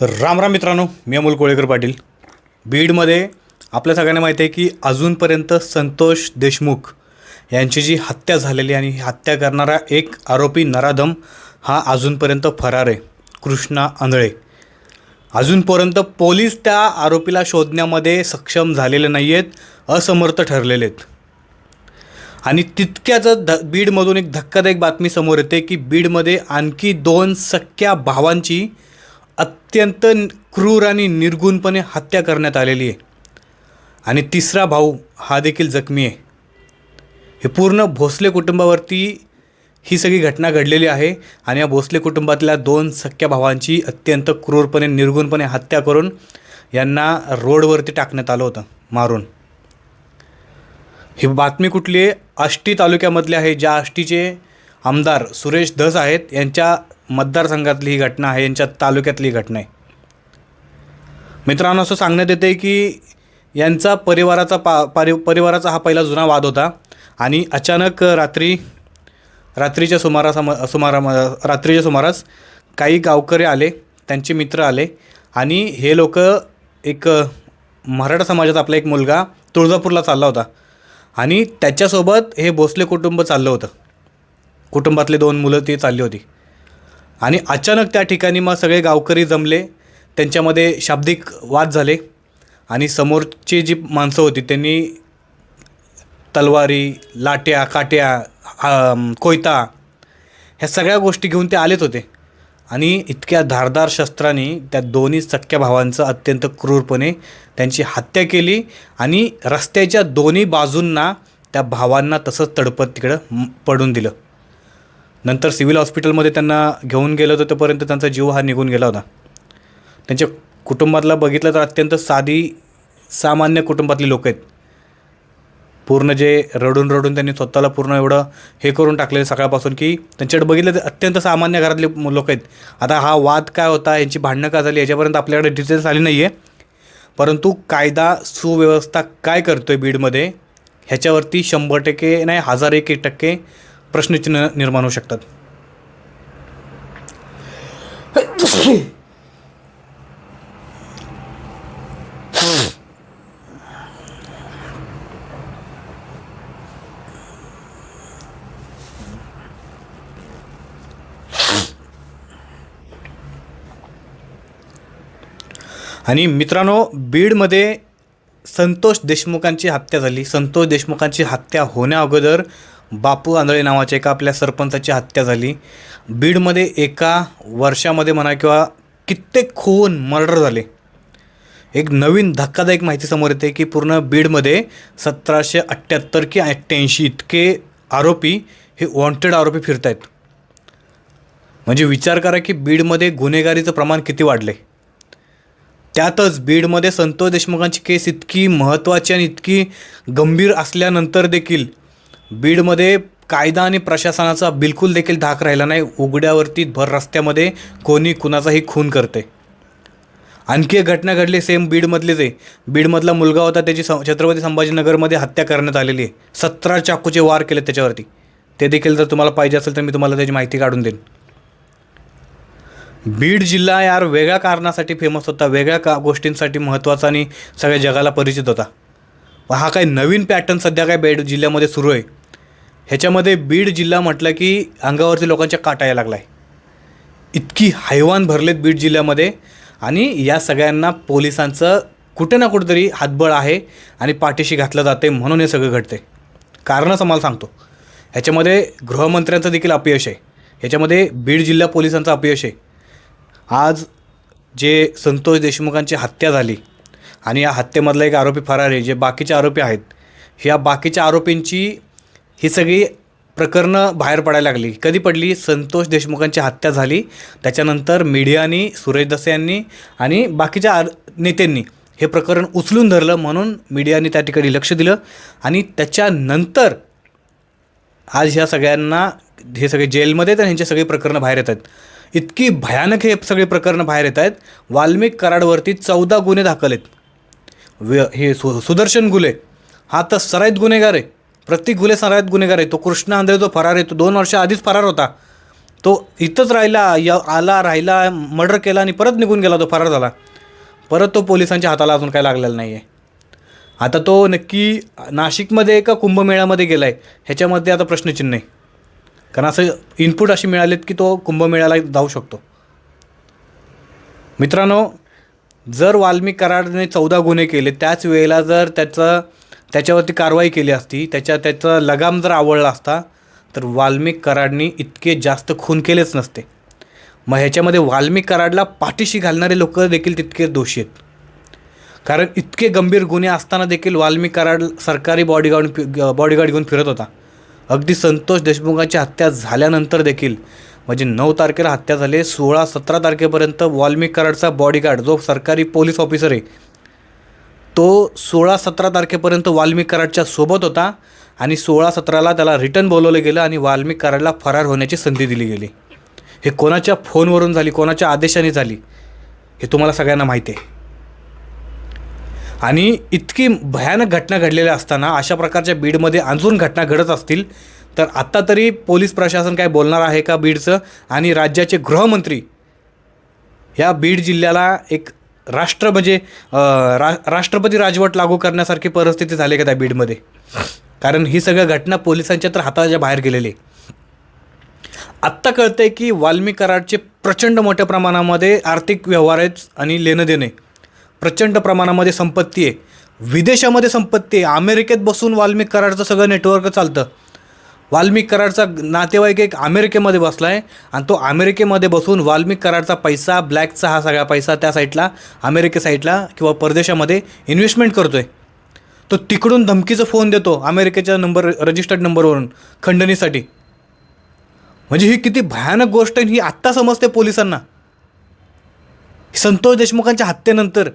राम राम मित्रांनो मी अमोल कोळेकर पाटील. बीडमध्ये आपल्या सगळ्यांना माहिती आहे की अजूनपर्यंत संतोष देशमुख यांची जी हत्या झालेली आणि हत्या करणारा एक आरोपी नराधम हा अजूनपर्यंत फरार आहे कृष्णा आंधळे. अजूनपर्यंत पोलीस त्या आरोपीला शोधण्यामध्ये सक्षम झालेले नाही आहेत असमर्थ ठरलेले आहेत. आणि तितक्याच ध बीडमधून एक धक्कादायक बातमी समोर येते की बीडमध्ये आणखी दोन सख्या भावांची अत्यंत क्रूर आणि निर्गुणपणे हत्या करण्यात आलेली आहे. आणि तिसरा भाऊ हा देखील जखमी आहे. हे पूर्ण भोसले कुटुंबावरती ही सगळी घटना घडलेली आहे आणि या भोसले कुटुंबातल्या दोन सख्या भावांची अत्यंत क्रूरपणे निर्गुणपणे हत्या करून यांना रोडवरती टाकण्यात आलं होतं मारून. ही बातमी कुठली आष्टी तालुक्यामधली आहे ज्या आष्टीचे आमदार सुरेश धस आहेत यांच्या मतदारसंघातली ही घटना आहे यांच्या तालुक्यातली घटना आहे. मित्रांनो असं सांगण्यात येते की यांचा परिवाराचा पा परि परिवाराचा हा पहिला जुना वाद होता आणि अचानक रात्री रात्रीच्या सुमारासम सुमारा रात्रीच्या सुमारास काही गावकरी आले त्यांचे मित्र आले आणि हे लोक एक मराठा समाजात आपला एक मुलगा तुळजापूरला चालला होता आणि त्याच्यासोबत हे भोसले कुटुंब चाललं होतं. कुटुंबातले दोन मुलं ती चालली होती. आणि अचानक त्या ठिकाणी मग सगळे गावकरी जमले. त्यांच्यामध्ये शाब्दिक वाद झाले. आणि समोरची जी माणसं होती त्यांनी तलवारी लाट्या काट्या कोयता ह्या सगळ्या गोष्टी घेऊन ते आलेच होते. आणि इतक्या धारदार शस्त्रांनी त्या दोन्ही सख्या भावांचं अत्यंत क्रूरपणे त्यांची हत्या केली आणि रस्त्याच्या दोन्ही बाजूंना त्या भावांना तसंच तडपत तिकडं पडून दिलं. नंतर सिव्हिल हॉस्पिटलमध्ये त्यांना घेऊन गेलं होतं तोपर्यंत त्यांचा जीव हा निघून गेला होता. त्यांच्या कुटुंबातला बघितलं तर अत्यंत साधी सामान्य कुटुंबातली लोक आहेत. पूर्ण जे रडून रडून त्यांनी स्वतःला पूर्ण एवढं हे करून टाकलेलं सकाळपासून की त्यांच्याकडे बघितलं तर अत्यंत सामान्य घरातले लोक आहेत. आता हा वाद काय होता यांची भांडणं का झाली याच्यापर्यंत आपल्याकडे डिटेल्स आली नाही आहे परंतु कायदा सुव्यवस्था काय करतो आहे बीडमध्ये ह्याच्यावरती शंभर टक्के नाही हजार एक एक टक्के प्रश्नचिन्ह निर्माण होऊ शकतात. आणि मित्रांनो बीडमध्ये संतोष देशमुखांची हत्या झाली. संतोष देशमुखांची हत्या होण्या अगोदर बापू आंधळे नावाच्या एका आपल्या सरपंचाची हत्या झाली. बीडमध्ये एका वर्षामध्ये म्हणा किंवा कित्येक खून मर्डर झाले. एक नवीन धक्कादायक माहिती समोर येते की पूर्ण बीडमध्ये सतराशे अठ्ठ्याहत्तर की अठ्ठ्याऐंशी इतके आरोपी हे वॉन्टेड आरोपी फिरत आहेत म्हणजे विचार करा की बीडमध्ये गुन्हेगारीचं प्रमाण किती वाढले. त्यातच बीडमध्ये संतोष देशमुखांची केस इतकी महत्त्वाची आणि इतकी गंभीर असल्यानंतर देखील बीडमध्ये कायदा आणि प्रशासनाचा बिलकुल देखील धाक राहिला नाही. उघड्यावरती भर रस्त्यामध्ये कोणी कुणाचाही खून करते. आणखी एक घटना घडली सेम बीडमधलीच आहे. बीडमधला मुलगा होता त्याची स छत्रपती संभाजीनगरमध्ये हत्या करण्यात आलेली आहे. सतरा चाकूचे वार केले त्याच्यावरती. ते देखील जर तुम्हाला पाहिजे असेल तर मी तुम्हाला त्याची माहिती काढून देईन. बीड जिल्हा यार वेगळ्या कारणासाठी फेमस होता वेगळ्या का गोष्टींसाठी महत्त्वाचा आणि सगळ्या जगाला परिचित होता. हा काही नवीन पॅटर्न सध्या काय बीड जिल्ह्यामध्ये सुरू आहे. ह्याच्यामध्ये बीड जिल्हा म्हटलं की अंगावरती लोकांच्या काटा यायला लागला आहे इतकी हैवान भरलेत बीड जिल्ह्यामध्ये आणि या सगळ्यांना पोलिसांचं कुठे ना कुठेतरी हातबळ आहे आणि पाठीशी घातलं जाते म्हणून हे सगळं घडते कारणच आम्हाला सांगतो. ह्याच्यामध्ये गृहमंत्र्यांचं देखील अपयश आहे. ह्याच्यामध्ये बीड जिल्हा पोलिसांचं अपयश आहे. आज जे संतोष देशमुखांची हत्या झाली आणि या हत्येमधला एक आरोपी फरार आहे जे बाकीचे आरोपी आहेत. ह्या बाकीच्या आरोपींची ही सगळी प्रकरणं बाहेर पडायला लागली. कधी पडली? संतोष देशमुखांची हत्या झाली. त्याच्यानंतर मीडियानी सुरेश दसे यांनी आणि बाकीच्या आर नेत्यांनी हे प्रकरण उचलून धरलं म्हणून मीडियाने त्या ठिकाणी लक्ष दिलं. आणि त्याच्यानंतर आज ह्या सगळ्यांना हे सगळे जेलमध्ये तर ह्यांचे सगळे प्रकरणं बाहेर येत आहेत. इतकी भयानक हे सगळे प्रकरणं बाहेर येत आहेत. वाल्मिक कराडवरती चौदा गुन्हे दाखल आहेत. व हे सु सुदर्शन गुले. हा तर सराईत गुन्हेगार आहे. प्रत्येक गुले सराईत गुन्हेगार आहे. तो कृष्ण आंधळे जो फरार आहे तो दोन वर्ष आधीच फरार होता. तो इथंच राहिला य आला राहिला मर्डर केला आणि परत निघून गेला तो फरार झाला. परत तो पोलिसांच्या हाताला अजून काय लागलेला नाही आहे आता तो नक्की नाशिकमध्ये का कुंभमेळ्यामध्ये गेला आहे ह्याच्यामध्ये आता प्रश्नचिन्ह आहे. कारण असं इनपुट अशी मिळालेत की तो कुंभमेळ्याला जाऊ शकतो. मित्रांनो जर वाल्मिक कराडने चौदा गुन्हे केले त्याच वेळेला जर त्याचं त्याच्यावरती कारवाई केली असती त्याच्या त्याचा लगाम जर आवडला असता तर वाल्मिक कराडनी इतके जास्त खून केलेच नसते. मग ह्याच्यामध्ये वाल्मिक कराडला पाठीशी घालणारे लोक देखील तितके दोषी आहेत. कारण इतके गंभीर गुन्हे असताना देखील वाल्मिक कराड सरकारी बॉडीगार्ड बॉडीगार्ड घेऊन फिरत होता. अगदी संतोष देशमुखांची हत्या झाल्यानंतर देखील म्हणजे नऊ तारखेला हत्या झाली सोळा सतरा तारखेपर्यंत वाल्मिक कराडचा बॉडीगार्ड जो सरकारी पोलीस ऑफिसर आहे तो सोळा सतरा तारखेपर्यंत वाल्मिक कराडच्या सोबत होता आणि सोळा सतराला त्याला रिटर्न बोलवलं गेलं आणि वाल्मिक कराडला फरार होण्याची संधी दिली गेली. हे कोणाच्या फोनवरून झाली कोणाच्या आदेशाने झाली हे तुम्हाला सगळ्यांना माहिती आहे. आणि इतकी भयानक घटना घडलेल्या असताना अशा प्रकारच्या बीडमध्ये अजून घटना घडत असतील तर आत्ता तरी पोलीस प्रशासन काय बोलणार आहे का बीडचं? आणि राज्याचे गृहमंत्री ह्या बीड जिल्ह्याला एक राष्ट्र म्हणजे रा राष्ट्रपती राजवट लागू करण्यासारखी परिस्थिती झाली का त्या बीडमध्ये? कारण ही सगळ्या घटना पोलिसांच्या तर हाताच्या बाहेर गेलेली आहे. आत्ता कळतंय की वाल्मी कराडचे प्रचंड मोठ्या प्रमाणामध्ये आर्थिक व्यवहार आहेत आणि लेणं देणे प्रचंड प्रमाणामध्ये संपत्ती आहे. विदेशामध्ये संपत्ती आहे. अमेरिकेत बसून वाल्मिक कराडचं सगळं नेटवर्क चालतं. वाल्मिक कराडचा नातेवाईक एक अमेरिकेमध्ये बसला आहे आणि तो अमेरिकेमध्ये बसून वाल्मिक कराडचा पैसा ब्लॅकचा हा सगळा पैसा त्या साईडला अमेरिके साईडला किंवा परदेशामध्ये इन्व्हेस्टमेंट करतो आहे तो तिकडून धमकीचा फोन देतो अमेरिकेच्या नंबर रजिस्टर्ड नंबरवरून खंडणीसाठी. म्हणजे ही किती भयानक गोष्ट आहे ही आत्ता समजते पोलिसांना. संतोष देशमुखांच्या हत्येनंतर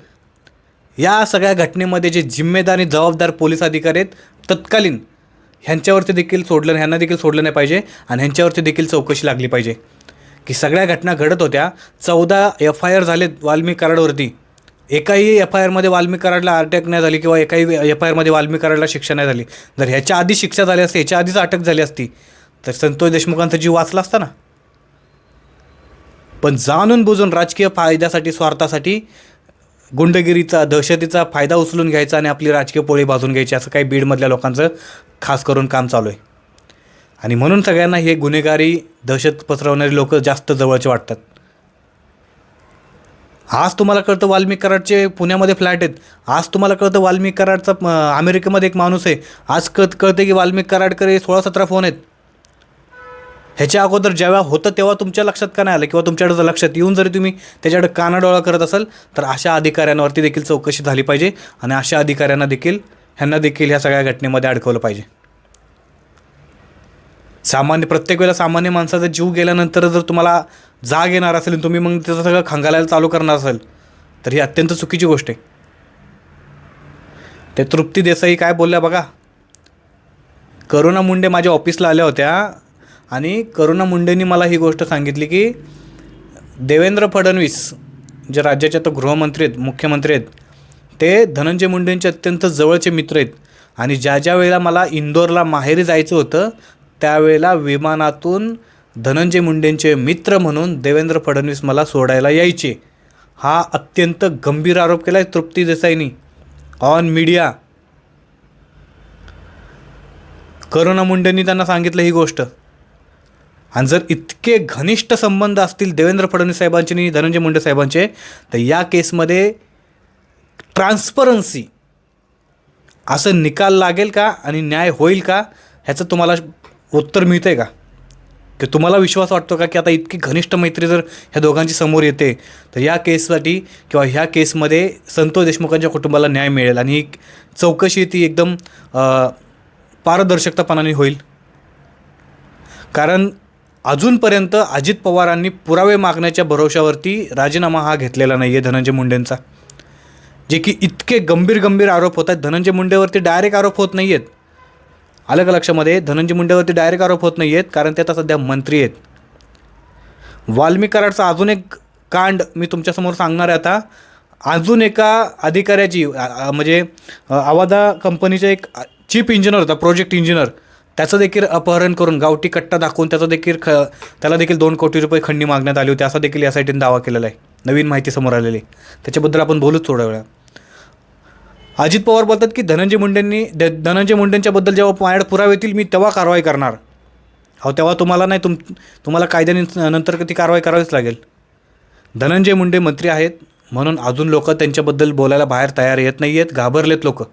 या सगळ्या घटनेमध्ये जे जिम्मेदार आणि जबाबदार पोलीस अधिकारी आहेत तत्कालीन ह्यांच्यावरती देखील सोडलं ह्यांना देखील सोडलं नाही पाहिजे आणि ह्यांच्यावरती देखील चौकशी लागली पाहिजे. की सगळ्या घटना घडत होत्या चौदा एफ आय आर झालेत वाल्मी कराडवरती. एकाही एफ आय आरमध्ये वाल्मी कराडला अटक नाही झाली किंवा एकाही एफ आय आरमध्ये वाल्मी कराडला शिक्षा नाही झाली. जर ह्याच्या आधी शिक्षा झाली असती ह्याच्या आधीच अटक झाली असती तर संतोष देशमुखांचा जीव वाचला असता ना? पण जाणून बुजून राजकीय फायद्यासाठी स्वार्थासाठी गुंडगिरीचा दहशतीचा फायदा उचलून घ्यायचा आणि आपली राजकीय पोळी भाजून घ्यायची असं काही बीडमधल्या लोकांचं खास करून काम चालू आहे. आणि म्हणून सगळ्यांना हे गुन्हेगारी दहशत पसरवणारी लोक जास्त जवळचे वाटतात. आज तुम्हाला कळतं वाल्मिक कराडचे पुण्यामध्ये फ्लॅट आहेत. आज तुम्हाला कळतं वाल्मिक कराडचा अमेरिकेमध्ये एक माणूस आहे. आज कळत कळते की वाल्मिक कराडकडे सोळा सतरा फोन आहेत. ह्याच्या अगोदर जेव्हा होतं तेव्हा तुमच्या लक्षात का नाही आलं किंवा तुमच्याकडे जर लक्षात येऊन जरी तुम्ही त्याच्याकडे कानाडोळा करत असाल तर अशा अधिकाऱ्यांवरती देखील चौकशी झाली पाहिजे आणि अशा अधिकाऱ्यांना देखील ह्यांना देखील ह्या सगळ्या घटनेमध्ये अडकवलं पाहिजे. सामान्य प्रत्येक वेळेला सामान्य माणसाचा जीव गेल्यानंतर जर तुम्हाला जाग येणार असेल आणि तुम्ही मग त्याचं सगळं खंगालायला चालू करणार असेल तर ही अत्यंत चुकीची गोष्ट आहे. ते तृप्ती देसाई काय बोलल्या बघा? करुणा मुंडे माझ्या ऑफिसला आल्या होत्या आणि करुणा मुंडेंनी मला ही गोष्ट सांगितली की देवेंद्र फडणवीस जे राज्याचे आता गृहमंत्री आहेत मुख्यमंत्री आहेत ते धनंजय मुंडेंचे अत्यंत जवळचे मित्र आहेत. आणि ज्या ज्या वेळेला मला इंदोरला माहेरी जायचं होतं त्यावेळेला विमानातून धनंजय मुंडेंचे मित्र म्हणून देवेंद्र फडणवीस मला सोडायला यायचे. हा अत्यंत गंभीर आरोप केला आहे तृप्ती देसाईनी. On media. करुणा मुंडेंनी त्यांना सांगितलं ही गोष्ट. आणि जर इतके घनिष्ठ संबंध असतील देवेंद्र फडणवीस साहेबांचे आणि धनंजय मुंडे साहेबांचे तर या केसमध्ये ट्रान्सपरन्सी. असं निकाल लागेल का आणि न्याय होईल का ह्याचं तुम्हाला उत्तर मिळतं आहे का? की तुम्हाला विश्वास वाटतो का की आता इतकी घनिष्ठ मैत्री जर ह्या दोघांची समोर येते तर या केससाठी किंवा ह्या केसमध्ये संतोष देशमुखांच्या कुटुंबाला न्याय मिळेल आणि ही चौकशी ती एकदम पारदर्शकतापणाने होईल. कारण अजूनपर्यंत अजित पवारांनी पुरावे मागण्याच्या भरोशावरती राजीनामा हा घेतलेला नाही आहे धनंजय मुंडेंचा. जे की इतके गंभीर गंभीर आरोप होत आहेत. धनंजय मुंडेवरती डायरेक्ट आरोप होत नाही आहेत आलं का लक्षामध्ये धनंजय मुंडेवरती डायरेक्ट आरोप होत नाही आहेत कारण ते आता सध्या मंत्री आहेत. वाल्मिक कराडचा अजून एक कांड मी तुमच्यासमोर सांगणार आहे आता. अजून एका अधिकाऱ्याची म्हणजे आवादा कंपनीचा एक चीफ इंजिनियर होता प्रोजेक्ट इंजिनियर. त्याचं देखील अपहरण करून गावठी कट्टा दाखवून त्याचं देखील ख त्याला देखील दोन कोटी रुपये खंडणी मागण्यात आली होती. असा देखील या साईटीने दावा केलेला आहे. नवीन माहिती समोर आलेली आहे. त्याच्याबद्दल आपण बोलूच थोड्या वेळा अजित पवार बोलतात की धनंजय मुंडेंनी द धनंजय मुंडेंच्याबद्दल जेव्हा माझ्याकडे पुरावे येतील मी तेव्हा कारवाई करणार. अहो तेव्हा तुम्हाला नाही तुम तुम्हाला कायद्याने नंतर ती कारवाई करावीच लागेल. धनंजय मुंडे मंत्री आहेत म्हणून अजून लोक त्यांच्याबद्दल बोलायला बाहेर तयार येत नाही आहेत घाबरलेत लोक.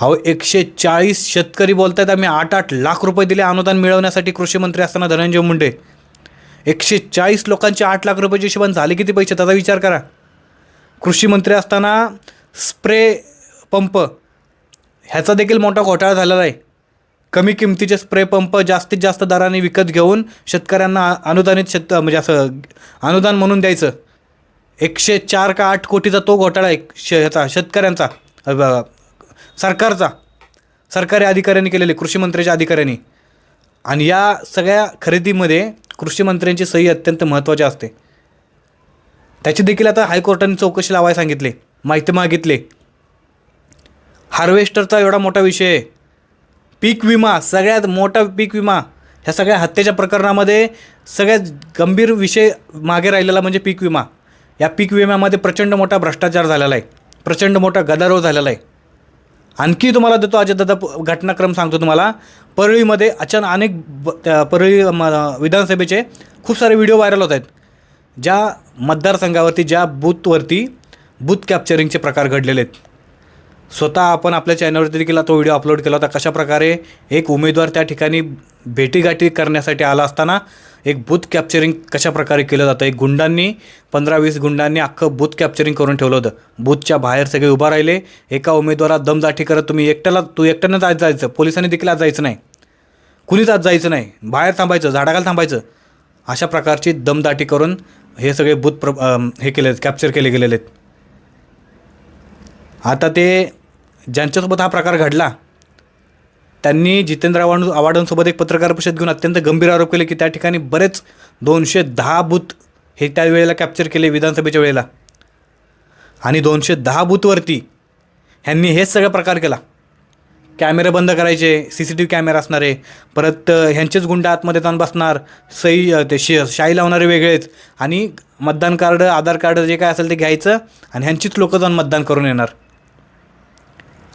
अहो एकशे चाळीस शेतकरी बोलत आहेत आम्ही आठ आठ लाख रुपये दिले अनुदान मिळवण्यासाठी कृषी मंत्री असताना धनंजय मुंडे. एकशे चाळीस लोकांचे आठ लाख रुपयाचे हिशोबान झाले किती पैसे त्याचा विचार करा. कृषी मंत्री असताना स्प्रे पंप ह्याचा देखील मोठा घोटाळा झालेला आहे. कमी किमतीचे स्प्रे पंप जास्तीत जास्त दराने विकत घेऊन शेतकऱ्यांना अनुदानित शेत म्हणजे असं अनुदान म्हणून द्यायचं. एकशे चार का आठ कोटीचा तो घोटाळा आहे शे ह्याचा शेतकऱ्यांचा सरकारचा. सरकारी अधिकाऱ्यांनी केलेले कृषी मंत्र्याच्या अधिकाऱ्यांनी. आणि या सगळ्या खरेदीमध्ये कृषी मंत्र्यांची सही अत्यंत महत्त्वाची असते. त्याची देखील आता हायकोर्टाने चौकशी लावायला सांगितले. माहिती मागितले. हार्वेस्टरचा एवढा मोठा विषय आहे. पीक विमा सगळ्यात मोठा पीक विमा ह्या सगळ्या हत्येच्या प्रकरणामध्ये सगळ्यात गंभीर विषय मागे राहिलेला म्हणजे पीक विमा. या पीक विम्यामध्ये प्रचंड मोठा भ्रष्टाचार झालेला आहे. प्रचंड मोठा गदारोळ झालेला आहे. आणखी तुम्हाला देतो अजयदादा प- घटनाक्रम सांगतो तुम्हाला. परळीमध्ये अचानक अनेक ब- त्या परळी म- विधानसभेचे खूप सारे व्हिडिओ व्हायरल होत आहेत. ज्या मतदारसंघावरती ज्या बूथवरती बूथ कॅप्चरिंगचे प्रकार घडलेले आहेत. स्वतः आपण आपल्या चॅनलवरती देखील तो व्हिडिओ अपलोड केला होता. कशाप्रकारे एक उमेदवार त्या ठिकाणी भेटीगाठी करण्यासाठी आला असताना एक बूथ कॅप्चरिंग कशाप्रकारे केलं जातं? एक गुंडांनी पंधरा वीस गुंडांनी अख्खं बूथ कॅप्चरिंग करून ठेवलं होतं. बूथच्या बाहेर सगळे उभा राहिले. एका उमेदवारात दमदाठी करत तुम्ही एकट्याला तू एकट्यानंच आज जायचं. पोलिसांनी देखील आज जायचं नाही. कुणीच आज जायचं नाही. बाहेर थांबायचं झाडाखाल थांबायचं. अशा प्रकारची दमदाटी करून हे सगळे बूथ प्र हे केले कॅप्चर केले गेलेले आहेत. आता ते ज्यांच्यासोबत हा प्रकार घडला त्यांनी जितेंद्र आव्हाड आव्हाडांसोबत एक पत्रकार परिषद घेऊन अत्यंत गंभीर आरोप केले की त्या ठिकाणी बरेच दोनशे दहा बूथ हे त्या वेळेला कॅप्चर केले विधानसभेच्या वेळेला. आणि दोनशे दहा बूथवरती ह्यांनी हेच सगळा प्रकार केला. कॅमेरे बंद करायचे C C T V camera असणारे परत ह्यांचेच गुंड आतमध्ये जाऊन बसणार सही ते शि शाई लावणारे वेगळेच आणि मतदान कार्ड आधार कार्ड जे काय असेल ते घ्यायचं आणि ह्यांचीच लोकं जाऊन मतदान करून येणार.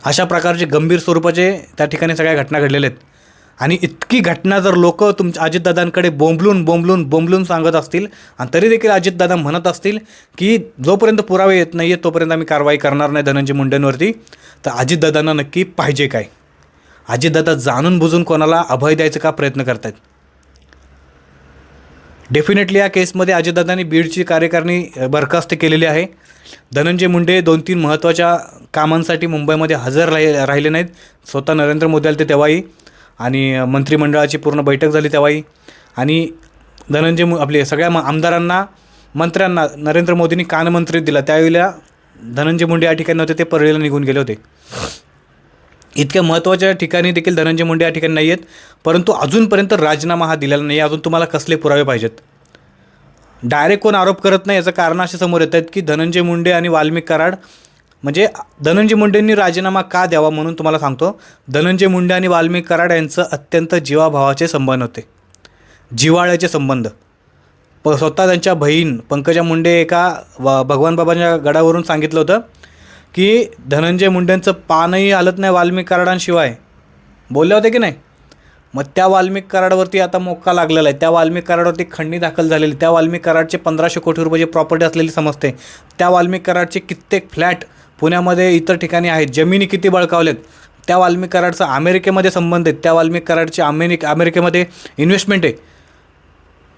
अशा प्रकारचे गंभीर स्वरूपाचे त्या ठिकाणी सगळ्या घटना घडलेल्या आहेत. आणि इतकी घटना जर लोक तुमच्या अजितदादांकडे बोंबलून बोंबलून बोंबलून सांगत असतील आणि तरी देखील अजितदादा म्हणत असतील की जोपर्यंत पुरावे येत नाही आहेत तोपर्यंत आम्ही कारवाई करणार नाही धनंजय मुंडेंवरती तर अजितदादांना नक्की पाहिजे काय? अजितदादा जाणून बुजून कोणाला अभय द्यायचा का प्रयत्न करतायत? डेफिनेटली या केसमध्ये अजितदादांनी बीडची कार्यकारिणी बरखास्त केलेली आहे. धनंजय मुंडे दोन तीन महत्त्वाच्या कामांसाठी मुंबईमध्ये हजर राहि राहिले नाहीत. स्वतः नरेंद्र मोदी आले ते तेव्हाही. आणि मंत्रिमंडळाची पूर्ण बैठक झाली तेव्हाही. आणि धनंजय मु आपले सगळ्या म- आमदारांना मंत्र्यांना नरेंद्र मोदींनी कानमंत्री दिला. त्यावेळेला धनंजय मुंडे या ठिकाणी नव्हते ते परळीला निघून गेले होते. इतक्या महत्त्वाच्या ठिकाणी देखील धनंजय मुंडे या ठिकाणी नाही आहेत परंतु अजूनपर्यंत राजीनामा हा दिलेला नाही. अजून तुम्हाला कसले पुरावे पाहिजेत? डायरेक्ट कोण आरोप करत नाही याचं कारण असे समोर येत आहेत की धनंजय मुंडे आणि वाल्मिक कराड म्हणजे धनंजय मुंडेंनी राजीनामा का द्यावा म्हणून तुम्हाला सांगतो. धनंजय मुंडे आणि वाल्मिक कराड यांचं अत्यंत जीवाभावाचे संबंध होते. जिव्हाळ्याचे संबंध. प स्वतः त्यांच्या बहीण पंकजा मुंडे एका व भगवान बाबांच्या गडावरून सांगितलं होतं की धनंजय मुंडेंचं पानही आलत नाही वाल्मिक कराडांशिवाय. बोलले होते की नाही? मग त्या वाल्मिक कराडवरती आता मोक्का लागलेला आहे. त्या वाल्मिक कराडवरती खंडणी दाखल झालेली. त्या वाल्मिक कराडचे पंधराशे कोटी रुपयाची प्रॉपर्टी असलेली समजते त्या वाल्मिक कराडचे कित्येक फ्लॅट पुण्यामध्ये इतर ठिकाणी आहेत. जमिनी किती बळकावलेत? त्या वाल्मिक कराडचा अमेरिकेमध्ये संबंध आहेत त्या वाल्मिक कराडचे अमेरिक अमेरिकेमध्ये इन्व्हेस्टमेंट आहे.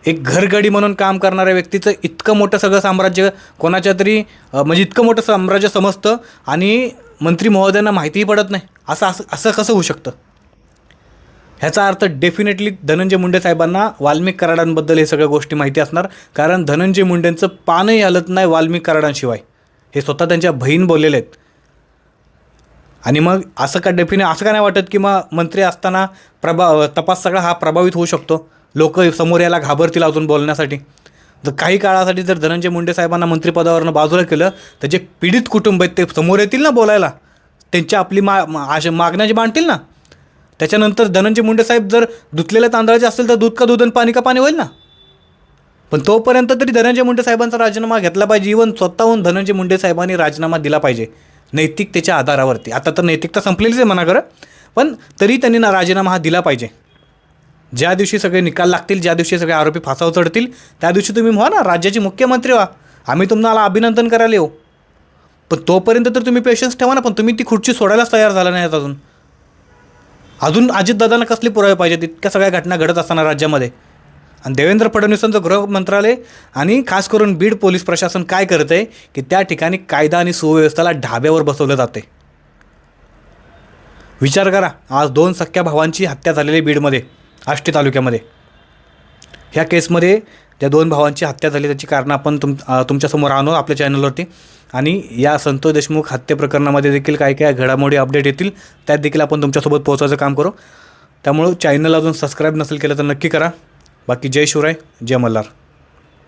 एक घरगडी म्हणून काम करणाऱ्या व्यक्तीचं इतकं मोठं सगळं साम्राज्य कोणाच्या तरी म्हणजे इतकं मोठं साम्राज्य समजतं आणि मंत्री महोदयांना माहितीही पडत नाही. असं असं असं कसं होऊ शकतं? ह्याचा अर्थ डेफिनेटली धनंजय मुंडे साहेबांना वाल्मिक कराडांबद्दल हे सगळ्या गोष्टी माहिती असणार. कारण धनंजय मुंडेंचं पानही हलत नाही वाल्मिक कराडांशिवाय. हे स्वतः त्यांच्या बहीण बोललेले आहेत. आणि मग असं का डेफिने असं का नाही वाटत की मग मंत्री असताना प्रभा तपास सगळा हा प्रभावित होऊ शकतो? लोक समोर याला घाबरतील अजून बोलण्यासाठी. जर काही काळासाठी जर धनंजय मुंडे साहेबांना मंत्रिपदावरनं बाजूला केलं तर जे पीडित कुटुंब आहेत ते समोर येतील ना बोलायला? त्यांच्या आपली मा मा- आश मागण्या जे मांडतील ना? त्याच्यानंतर धनंजय मुंडे साहेब जर धुतलेल्या तांदळाचे असतील तर दूध का दूध आणि पाणी का पाणी होईल ना? पण तोपर्यंत तरी धनंजय मुंडे साहेबांचा राजीनामा घेतला पाहिजे. इवन स्वतःहून धनंजय मुंडे साहेबांनी राजीनामा दिला पाहिजे. नैतिकतेच्या आधारावरती. आता तर नैतिकता संपलेलीच आहे म्हणा खरं. पण तरी त्यांनी ना राजीनामा हा दिला पाहिजे. ज्या दिवशी सगळे निकाल लागतील ज्या दिवशी सगळे आरोपी फासावर चढतील त्या दिवशी तुम्ही व्हा ना राज्याचे मुख्यमंत्री व्हा. आम्ही तुम्हाला अभिनंदन करायला येऊ. पण तोपर्यंत तर तुम्ही पेशन्स ठेवा ना पण तुम्ही ती खुर्ची सोडायलाच तयार झाला नाहीत अजून. अजून अजितदादांना कसले पुरावे पाहिजेत? इतक्या सगळ्या घटना घडत असताना राज्यामध्ये. आणि देवेंद्र फडणवीसांचं गृह मंत्रालय आणि खास करून बीड पोलीस प्रशासन काय करत आहे की त्या ठिकाणी कायदा आणि सुव्यवस्थेला ढाब्यावर बसवलं जाते विचार करा आज दोन सख्या भावांची हत्या झालेली बीडमध्ये. आष्टी तालुक्यामध्ये. ह्या केसमध्ये त्या दोन भावांची हत्या झाली त्याची कारणं आपण तुम तुमच्यासमोर आणू आपल्या चॅनलवरती. आणि या संतोष देशमुख हत्ये प्रकरणामध्ये देखील काय काय घडामोडी अपडेट येतील त्यात देखील आपण तुमच्यासोबत पोहोचायचं काम करू. त्यामुळं चॅनल अजून सबस्क्राईब नसेल केलं तर नक्की करा. बाकी जय शिवराय जय मल्हार.